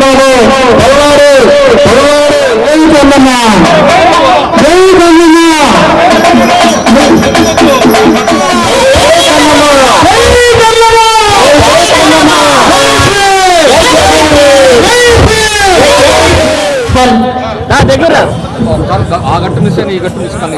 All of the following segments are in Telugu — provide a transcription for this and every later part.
చంద్రబాబు పొలవారు పొలవారు జై కన్నమ్మ జై నా దగ్గర ఆ గట్టు మిస్ ఈ గట్టు మిస్ కానీ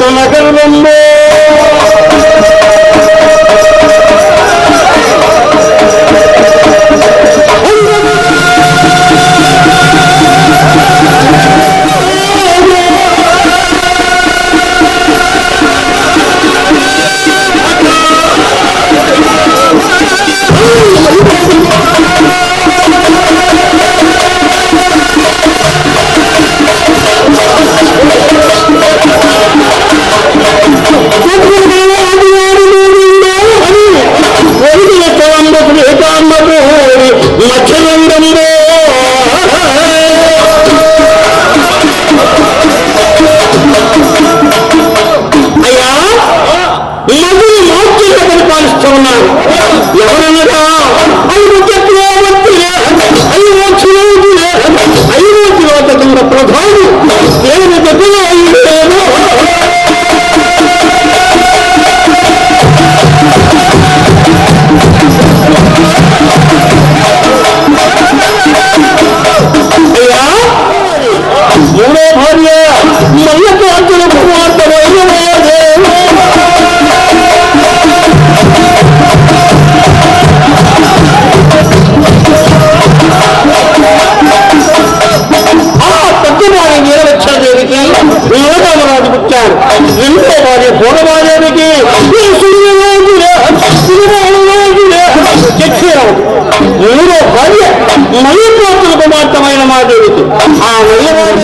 তোমাদের বন্ধু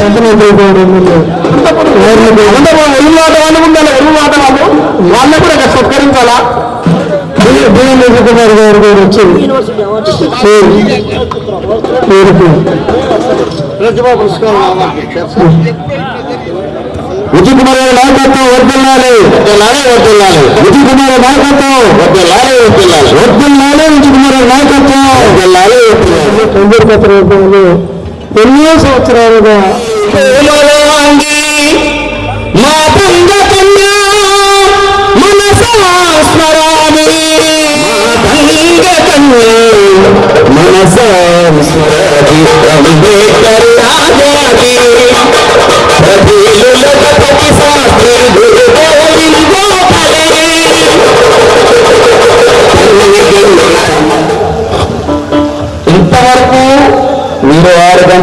మయూరాజు ఎరుమాట వాళ్ళు ఉండాలి ఎరుమాట వాళ్ళు వాళ్ళని కూడా ఇక్కడ సత్కరించాలా? భీమేంద్ర కుమార్ గారు కూడా వచ్చి పేరుకు విజయ్ కుమార్ గారి నాయకత్వం వర్దిల్లాలి వర్దిల్లాలి వర్దిల్లాలి విజయ్ కుమార్ నాయకత్వం. వర్దిల్లాలి వర్దిల్లాలి వర్దిల్లాలి విజయ్ కుమార్ నాయకత్వం. ఎన్నో సంవత్సరాలుగా మా బంగ కన్యా మనసా స్మరామి. బంగ కన్యా మనసా స్మరామి. అంబేద్కర్ ఆజాది ప్రతిలులకపతి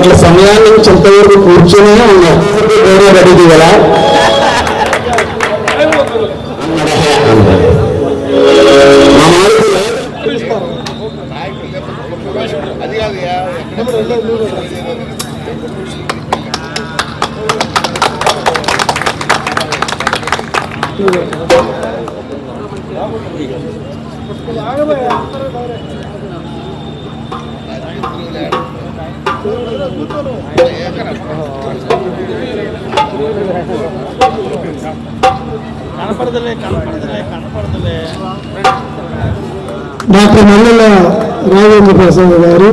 ఆరు గంటల సమయాన్ని నుంచి ఇంతవరకు కూర్చొని ఉన్నారు వేరే రెడీ కదా డాక్టర్ మల్లెల రాజేంద్ర ప్రసాద్ గారు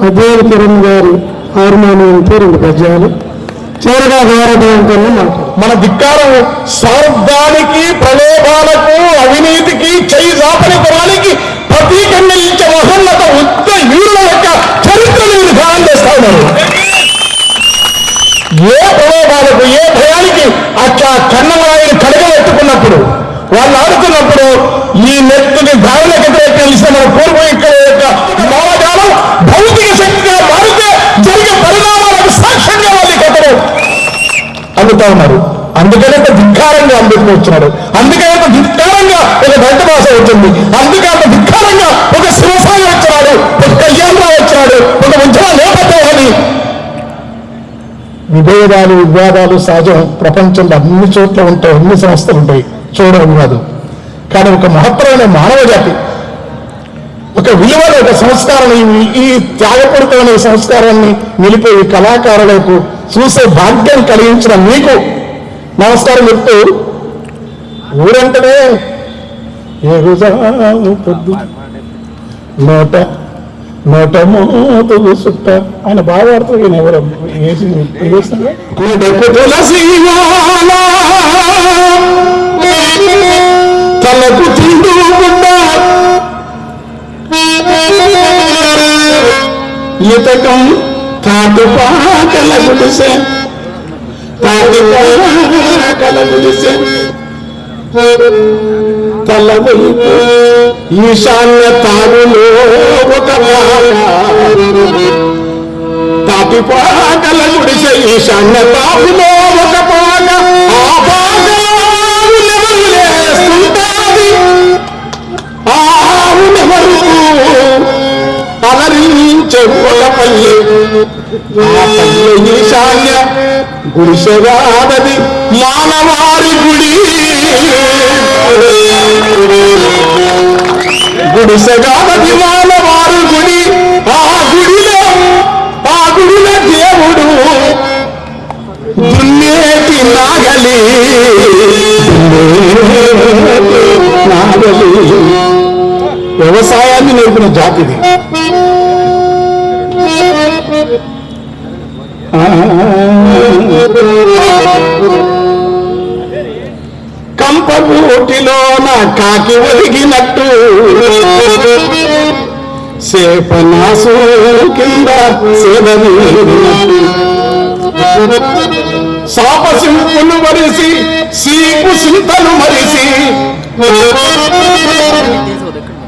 పద్యాల కిరణ్ గారు హార్మోనియంతో రెండు పద్యాలు. చివరిగా భారతవంతంలో మన ధిక్కారం స్వార్థానికి ప్రలోభాలకు అవినీతికి చేయి జాపని కురానికి ప్రతీకంగా ఇచ్చే మహోన్నత ఉత్త వీరుల యొక్క చరిత్రను వీరు ధ్యానం చేస్తా ఉన్నారు. ఏ ప్రలోభాలకు ఏ భయానికి అచ్చా కన్నమరాయిని కడగబెట్టుకున్నప్పుడు వాళ్ళు ఆడుతున్నప్పుడు ఈ నెత్తుని దారులకు వ్యతిరేకంగా తెలిసిన మన పూర్వ ఇక్కడ యొక్క భావజాలం భౌతిక శక్తిగా మారితే జరిగే పరిణామాలకు సాక్ష్యంగా వాళ్ళు కథలు అందుతా ఉన్నారు. అందుకనే ధిక్కారంగా అంబేద్కర్ వచ్చినాడు. అందుకనే అంత ధిక్కారంగా ఒక బయట భాష వచ్చింది. అందుకే అంత ధిక్కారంగా ఒక శివసాయి వచ్చినాడు ఒక కళ్యాణరావు వచ్చినాడు ఒక ఉద్యమ నేపథ్యం విభేదాలు వివాదాలు సహజం. ప్రపంచంలో అన్ని చోట్ల ఉంటాయి అన్ని సంస్థలు ఉంటాయి. చూడడం కాదు. కానీ ఒక మహత్తరమైన మానవ జాతి ఒక విలువలు ఒక సంస్కారాన్ని ఈ- ఈ త్యాగపూరితమైన సంస్కారాన్ని నిలిపే ఈ కళాకారులకు చూసే భాగ్యం కలిగించిన మీకు. నమస్కారం చెప్తూ ఊరంటనే ఎగుజాము పొద్దు. నోట నోట మోతు సుట్ట ఆయన బాగా ఆడుతుంది కానీ ఎవరు. వేసి వేసిన తలకు తిండు గుడ్డ ఈతకం తాటు పాకల గుడిసె. తాటి పాకల గుడిసె. తలవైపు ఈశాన్య తానులో ఒక తాటి పాకల గుడిసె ఈశాన్య తాపులో ఒక పాక ఆ పాకలు లేస్తుంటాది వరకు అలరించే ఒక పల్లె ఆ పల్లె ఈశాన్య గుడిసెగాదది మానవారి గుడి. గుడిసెగాదది వారు గుడి ఆ గుడిలో ఆ గుడిలో దేవుడు దున్నేటి నాగలి. నాగలి. వ్యవసాయాన్ని నేర్పిన జాతిది. కంపగూటిలో నా కాకి ఒలిగినట్టు. సేపనాసు కింద సేదనీరినట్టు సాప సింపులు మరిసి సీపు సింతలు మరిసి.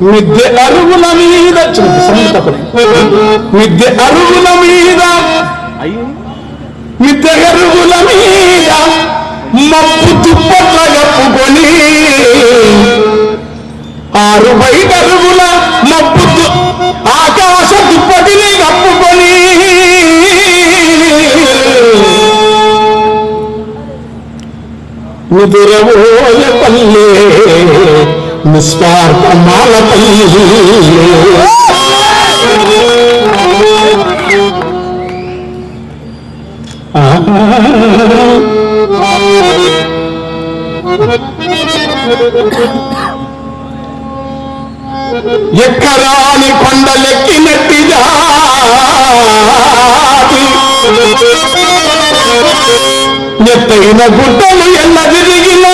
మిద్దె అరుగుల మీద. మిద్దె అరుగుల మీద. మిద్దె అరుగుల మీద. మప్పు తుప్పట్ల కప్పుకొని ఆరు బయట అరుగుల మప్పు ఆకాశ తుప్పటిని కప్పుకొని. నిదురవోయ పల్లె నిస్వార్థ మాల ఆ ఎక్కరాని కొండలెక్కినట్టి ఎత్తైన గుట్టలు ఎల్ల తిరిగినా